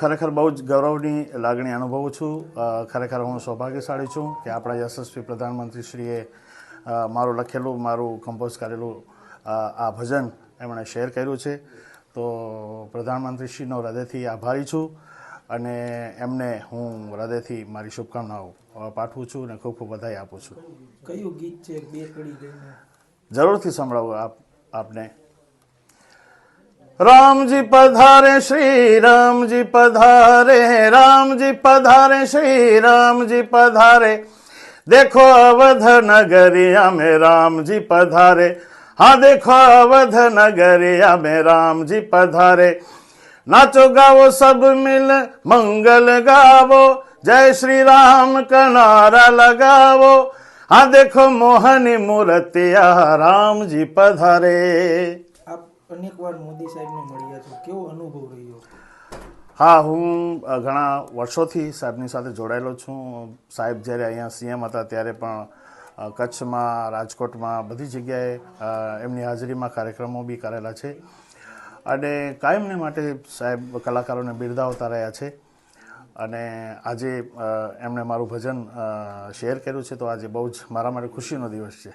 ખરેખર બહુ જ ગૌરવની લાગણી અનુભવું છું. ખરેખર હું સૌભાગ્યશાળી છું કે આપણા યશસ્વી પ્રધાનમંત્રીશ્રીએ મારું લખેલું મારું કમ્પોઝ કરેલું આ ભજન એમણે શેર કર્યું છે. તો પ્રધાનમંત્રીશ્રીનો હૃદયથી આભારી છું અને એમને હું હૃદયથી મારી શુભકામનાઓ પાઠવું છું અને ખૂબ ખૂબ વધાઈ આપું છું. કયું ગીત છે? બે કડી જરૂરથી સંભળાવું આપ આપને. રામજી પધારે, શ્રી રામજી પધારે રામજી પધારે, શ્રી રામજી પધારે. દેખો અવધ નગરિયા में રામજી પધારે. હા, દેખો અવધ નગરિયા में રામજી પધારે. નાચો ગાવો સબ મિલ મંગલ ગાવો. જય શ્રી રામ, કનારા નારા લગાવો. હા, દેખો મોહની મૂર્તિયા રામજી પધારે. અનેક મોદી સાહેબને મળ્યા છો. કેવો અનુભવ રહ્યો? હા, હું ઘણા વર્ષોથી સાહેબની સાથે જોડાયેલો છું. સાહેબ જ્યારે અહીંયા સીએમ હતા ત્યારે પણ કચ્છમાં, રાજકોટમાં બધી જગ્યાએ એમની હાજરીમાં કાર્યક્રમો બી કરેલા છે. અને કાયમને માટે સાહેબ કલાકારોને બિરદાવતા રહ્યા છે. અને આજે એમણે મારું ભજન શેર કર્યું છે. તો આજે બહુ જ મારા માટે ખુશીનો દિવસ છે.